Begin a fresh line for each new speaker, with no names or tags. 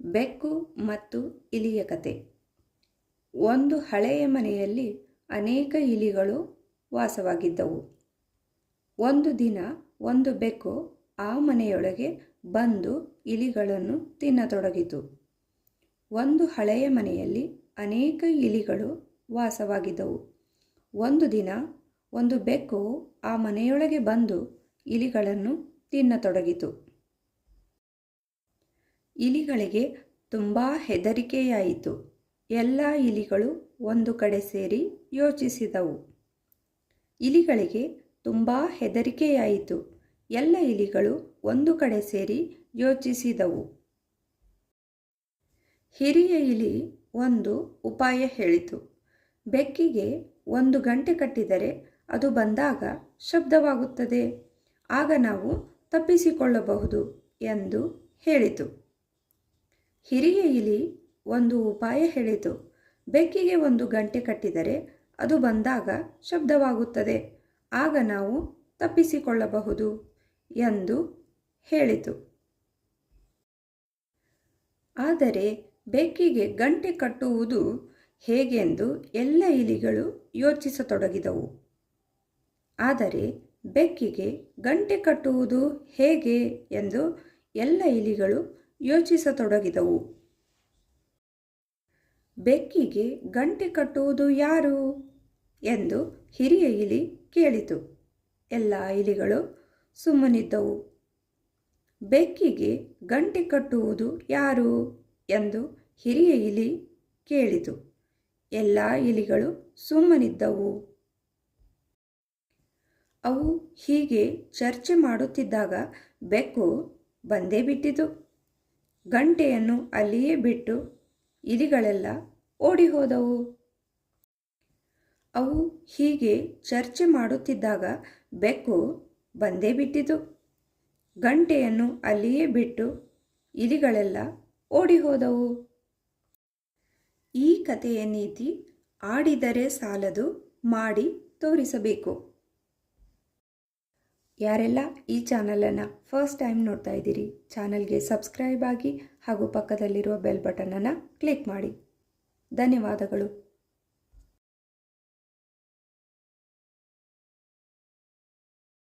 ಬೆಕ್ಕು ಮತ್ತು ಇಲಿಯ ಕತೆ. ಒಂದು ಹಳೆಯ ಮನೆಯಲ್ಲಿ ಅನೇಕ ಇಲಿಗಳು ವಾಸವಾಗಿದ್ದವು. ಒಂದು ದಿನ ಒಂದು ಬೆಕ್ಕು ಆ ಮನೆಯೊಳಗೆ ಬಂದು ಇಲಿಗಳನ್ನು ತಿನ್ನತೊಡಗಿತು. ಒಂದು ಹಳೆಯ ಮನೆಯಲ್ಲಿ ಅನೇಕ ಇಲಿಗಳು ವಾಸವಾಗಿದ್ದವು. ಒಂದು ದಿನ ಒಂದು ಬೆಕ್ಕು ಆ ಮನೆಯೊಳಗೆ ಬಂದು ಇಲಿಗಳನ್ನು ತಿನ್ನತೊಡಗಿತು. ಇಲಿಗಳಿಗೆ ತುಂಬ ಹೆದರಿಕೆಯಾಯಿತು. ಎಲ್ಲ ಇಲಿಗಳು ಒಂದು ಕಡೆ ಸೇರಿ ಯೋಚಿಸಿದವು. ಇಲಿಗಳಿಗೆ ತುಂಬ ಹೆದರಿಕೆಯಾಯಿತು. ಎಲ್ಲ ಇಲಿಗಳು ಒಂದು ಕಡೆ ಸೇರಿ ಯೋಚಿಸಿದವು. ಹಿರಿಯ ಇಲಿ ಒಂದು ಉಪಾಯ ಹೇಳಿತು. ಬೆಕ್ಕಿಗೆ ಒಂದು ಗಂಟೆ ಕಟ್ಟಿದರೆ ಅದು ಬಂದಾಗ ಶಬ್ದವಾಗುತ್ತದೆ. ಆಗ ನಾವು ತಪ್ಪಿಸಿಕೊಳ್ಳಬಹುದು ಎಂದು ಹೇಳಿತು. ಹಿರಿಯ ಇಲಿ ಒಂದು ಉಪಾಯ ಹೇಳಿತು. ಬೆಕ್ಕಿಗೆ ಒಂದು ಗಂಟೆ ಕಟ್ಟಿದರೆ ಅದು ಬಂದಾಗ ಶಬ್ದವಾಗುತ್ತದೆ. ಆಗ ನಾವು ತಪ್ಪಿಸಿಕೊಳ್ಳಬಹುದು ಎಂದು ಹೇಳಿತು. ಆದರೆ ಬೆಕ್ಕಿಗೆ ಗಂಟೆ ಕಟ್ಟುವುದು ಹೇಗೆಂದು ಎಲ್ಲ ಇಲಿಗಳು ಯೋಚಿಸತೊಡಗಿದವು. ಆದರೆ ಬೆಕ್ಕಿಗೆ ಗಂಟೆ ಕಟ್ಟುವುದು ಹೇಗೆ ಎಂದು ಎಲ್ಲ ಇಲಿಗಳು ಯೋಚಿಸತೊಡಗಿದವು. ಬೆಕ್ಕಿಗೆ ಗಂಟೆ ಕಟ್ಟುವುದು ಯಾರು? ಎಂದು ಹಿರಿಯ ಇಲಿ ಕೇಳಿತು. ಎಲ್ಲ ಇಲಿಗಳು ಸುಮ್ಮನಿದ್ದವು. ಬೆಕ್ಕಿಗೆ ಗಂಟೆ ಕಟ್ಟುವುದು ಯಾರು? ಎಂದು ಹಿರಿಯ ಇಲಿ ಕೇಳಿತು. ಎಲ್ಲ ಇಲಿಗಳು ಸುಮ್ಮನಿದ್ದವು. ಅವು ಹೀಗೆ ಚರ್ಚೆ ಮಾಡುತ್ತಿದ್ದಾಗ ಬೆಕ್ಕು ಬಂದೇ ಬಿಟ್ಟಿತು. ಗಂಟೆಯನ್ನು ಅಲ್ಲಿಯೇ ಬಿಟ್ಟು ಇಲಿಗಳೆಲ್ಲ ಓಡಿ ಹೋದವು ಅವು ಹೀಗೆ ಚರ್ಚೆ ಮಾಡುತ್ತಿದ್ದಾಗ ಬೆಕ್ಕು ಬಂದೇ ಬಿಟ್ಟಿತು. ಗಂಟೆಯನ್ನು ಅಲ್ಲಿಯೇ ಬಿಟ್ಟು ಇಲಿಗಳೆಲ್ಲ ಓಡಿ ಹೋದವು ಈ ಕಥೆಯ ನೀತಿ ಆಡಿದರೆ ಸಾಲದು, ಮಾಡಿ ತೋರಿಸಬೇಕು. ಯಾರೆಲ್ಲ ಈ ಚಾನಲನ್ನು ಫಸ್ಟ್ ಟೈಮ್ ನೋಡ್ತಾ ಇದ್ದೀರಿ, ಚಾನಲ್ಗೆ ಸಬ್ಸ್ಕ್ರೈಬ್ ಆಗಿ ಹಾಗೂ ಪಕ್ಕದಲ್ಲಿರುವ ಬೆಲ್ ಬಟನನ್ನು ಕ್ಲಿಕ್ ಮಾಡಿ. ಧನ್ಯವಾದಗಳು.